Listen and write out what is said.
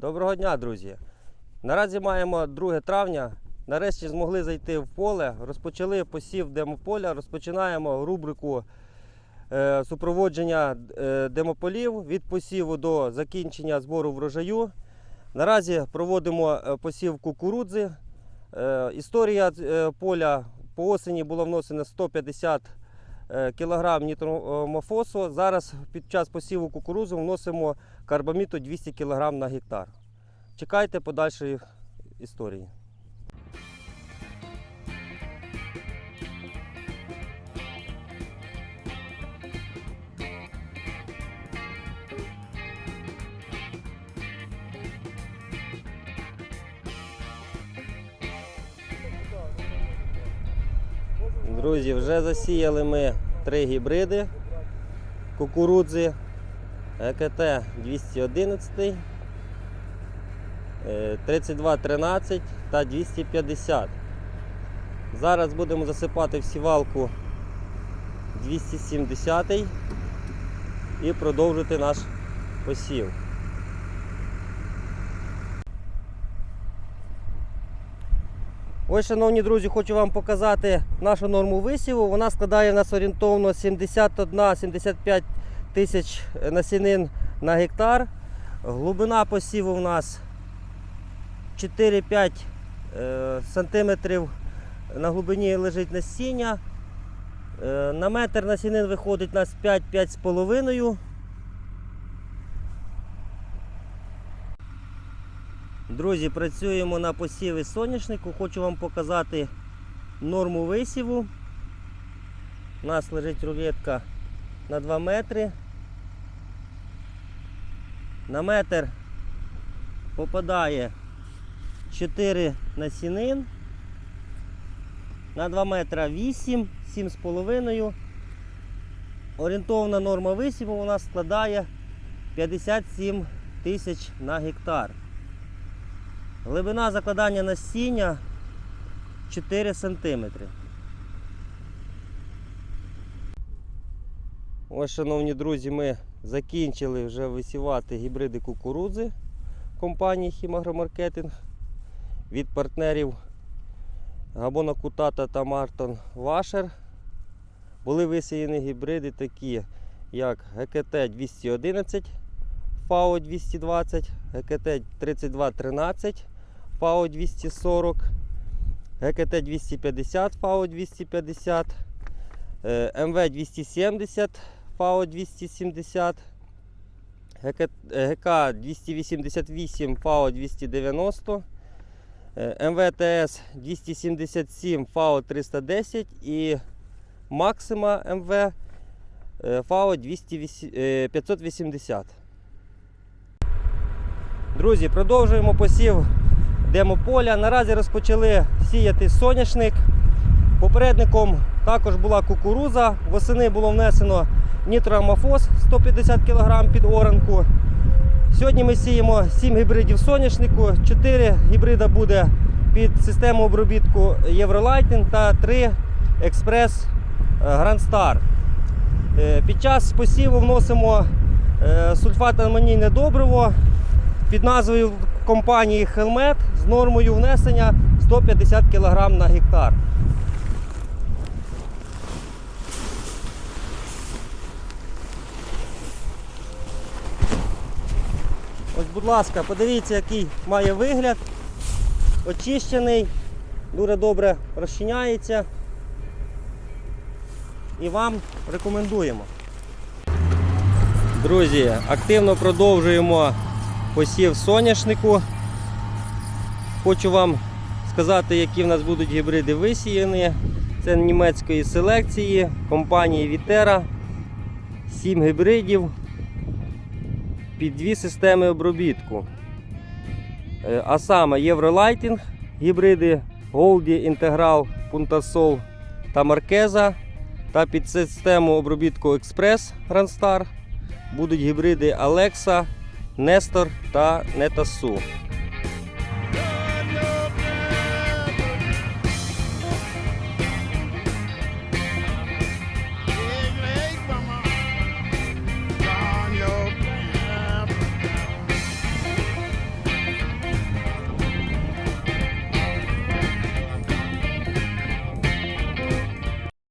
Доброго дня, друзі! Наразі маємо 2 травня. Нарешті змогли зайти в поле, розпочали посів демополя, розпочинаємо рубрику е, супроводження е, демополів від посіву до закінчення збору врожаю. Наразі проводимо е, посів кукурудзи. Історія поля по осені було вносено 150 е, кг нітромофосу. Зараз під час посіву кукурузу вносимо карбаміту 200 кг на гектар. Чекайте подальшої історії. Друзі, вже засіяли ми три гібриди кукурудзи ЕКТ 211, е, 3213 та 250. Зараз будемо засипати в сівалку 270 і продовжити наш посів. Ось, шановні друзі, хочу вам показати нашу норму висіву. Вона складає в нас орієнтовно 71-75 тисяч насінин на гектар. Глибина посіву у нас 4-5 е, сантиметрів на глибині лежить насіння. Е, на метр насінин виходить у нас 5-5,5. Друзі, працюємо на посіві соняшнику. Хочу вам показати норму висіву. У нас лежить рулетка на 2 метри. На метр попадає 4 насінин. На 2 метра 8, 7,5. Орієнтовна норма висіву у нас складає 57 тисяч на гектар. Глибина закладання насіння 4 см. Ось, шановні друзі, ми закінчили вже висівати гібриди кукурудзи компанії Хімагромаркетинг від партнерів Габона Кутата та Мартон Вашер. Були висіяні гібриди такі, як ГКТ-211, ФАО 220, ГКТ-3213. FAO 240, ГКТ 250, FAO 250, МВ 270, FAO 270, ГК 288, FAO 290, МВТС 277, FAO 310 і Максима МВ е, ФАО е, 580. Друзі, продовжуємо посів демополя. Наразі розпочали сіяти соняшник. Попередником також була кукуруза. Восени було внесено нітроамофос 150 кг під оранку. Сьогодні ми сіємо 7 гібридів соняшнику, 4 гібрида буде під систему обробітку Євролайтінг та 3 експрес Grand Star. Е, Під час посіву вносимо е, сульфат-амонійне добриво під назвою компанії Хелмет нормою внесення 150 кг на гектар. Ось, будь ласка, подивіться, який має вигляд. Очищений, дуже добре розчиняється. І вам рекомендуємо. Друзі, активно продовжуємо посів соняшнику. Хочу вам сказати, які в нас будуть гібриди висіяні. Це німецької селекції компанії Вітера. 7 гібридів під дві системи обробітку. Е, А саме Євролайтінг, гібриди Голді, Інтеграл, Пунтасол та Маркеза. Та під систему обробітку Експрес Грандстар будуть гібриди Алекса, Нестор та Нетасу.